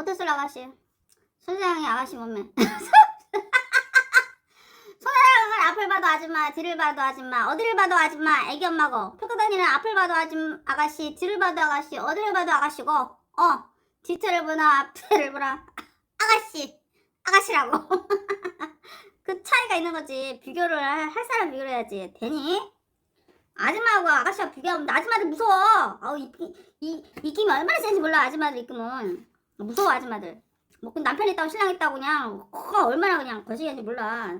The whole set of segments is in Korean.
모태솔 아가씨. 손사랑이 아가씨 몸매. 손사랑은 앞을 봐도 아줌마, 뒤를 봐도 아줌마, 어디를 봐도 아줌마, 애기 엄마고. 펴고 다니는 앞을 봐도 아줌 아가씨, 뒤를 봐도 아가씨, 어디를 봐도 아가씨고. 어, 뒤태를 보나 앞태를 보나 아가씨, 아가씨라고. 그 차이가 있는 거지. 비교를 할, 할 사람 비교를 해야지. 되니? 아줌마하고 아가씨하고 비교하면 아줌마들 무서워. 아우 이, 이, 입김이 얼마나 센지 몰라 아줌마들 입김은. 무서워 아줌마들. 뭐, 그 남편 있다고 신랑 있다고 그냥, 어, 얼마나 그냥 거시기한지 몰라.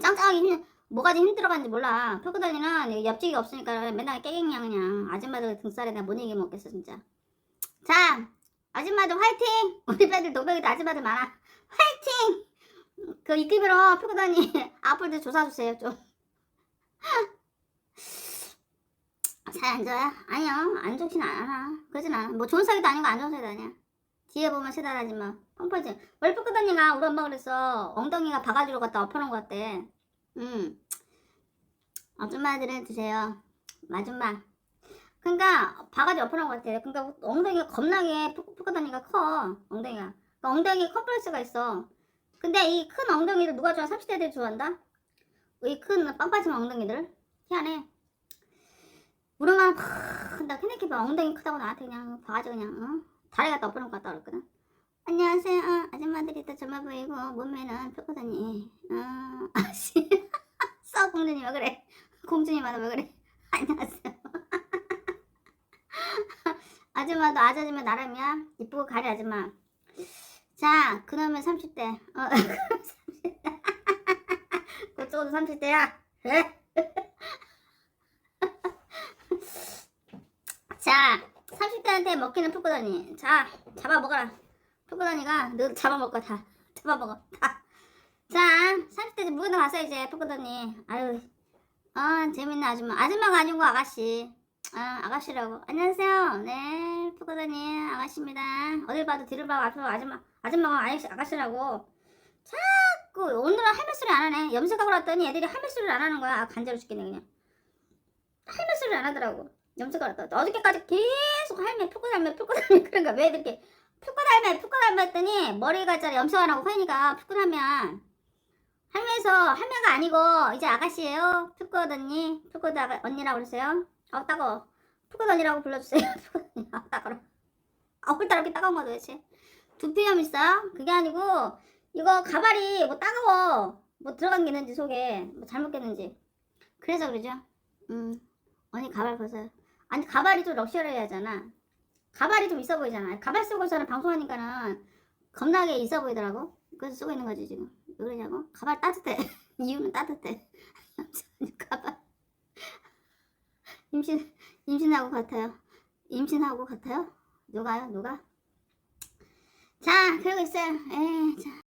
짱짱하게 힘, 뭐가 좀 힘들어가는지 몰라. 펴고 다니는 옆집이 없으니까 맨날 깨갱이야, 그냥. 아줌마들 등살에 내가 못 이겨 먹겠어, 진짜. 자, 아줌마들 화이팅! 우리 애들 노백이도 아줌마들 많아. 화이팅! 그 입김으로 펴고 다니, 앞으로도 조사주세요, 좀. 잘안 좋아요? 아니요, 안 좋진 않아. 그러진 않아. 뭐 좋은 사기도 아니고 안 좋은 사기도 아니야. 뒤에 보면 세다라지 마. 펑퍼지. 푸끄다니가 우리 엄마 그랬어. 엉덩이가 바가지로 갖다 엎어놓은 것 같대. 음. 아줌마들은 드세요. 아줌마. 그러니까 바가지 엎어놓은 것 같아. 그러니까 엉덩이가 겁나게 푸끄다니가 커. 엉덩이가. 그러니까 엉덩이에 컴플렉스가 있어. 근데 이 큰 엉덩이를 누가 좋아? 30대들이 좋아한다? 이 큰 빵빠진 엉덩이들. 희한해. 우리 엄마는 팍, 나 캐네키가 엉덩이 크다고 나한테 그냥 바가지 그냥, 어? 다리 갖다 엎어놓고 갔다 그랬거든. 안녕하세요. 어, 아줌마들이 또 젊어 보이고, 몸매는 펴거든요. 어, 아씨. 써, 공주님 왜 그래? 공주님한테 왜 그래? 안녕하세요. 아줌마도 아저씨면 나름이야. 이쁘고 가리 아줌마. 자, 그놈의 30대. 어, 30대. 그쪽도 30대야. 에? 자, 30대한테 먹기는 푸꾸더니. 자, 잡아먹어라. 푸꾸더니가 너 잡아먹어, 다. 잡아먹어, 다. 자, 30대 무거도 갔어, 이제, 푸꾸더니. 아유, 어, 재밌네, 아줌마. 아줌마가 아니고 아가씨. 아, 아가씨라고. 안녕하세요. 네, 푸꾸더니 아가씨입니다. 어딜 봐도 뒤를 봐도 앞을 봐도 아줌마, 아줌마가 아가씨, 아가씨라고. 자꾸, 오늘은 할매 소리 안 하네. 염색하고 났더니 애들이 할매 소리를 안 하는 거야. 아, 간지러 죽겠네, 그냥. 할매 소리를 안 하더라고. 염색을 했다. 어저께까지 계속 할매, 푸꾸 할매. 그러니까 왜 이렇게 푸꾸 할매 했더니 머리가 잘 염색 안 하고 하니까 하면 할매에서 할매가 아니고 이제 아가씨예요. 푸꾸 언니, 푸꾸 아가, 언니라고 그러세요. 아 따가워. 푸꾸 언니라고 불러주세요. 푸꾸 언니. 아 따가워. 아 홀따라 이렇게 따가운 거 도대체. 두피염 있어요? 그게 아니고 이거 가발이 뭐 따가워. 뭐 들어간 게 있는지 속에 뭐 잘못 꼈는지. 그래서 그러죠. 음. 언니 가발 벗어요. 아니 가발이 좀 럭셔리하잖아. 가발이 좀 있어 보이잖아. 가발 쓰고서는 방송하니까는 겁나게 있어 보이더라고. 그래서 쓰고 있는 거지 지금. 왜 그러냐고? 가발 따뜻해. 이유는 따뜻해. 가발. 임신 임신하고 같아요. 임신하고 같아요? 누가요? 누가? 자 그러고 있어요. 에 자.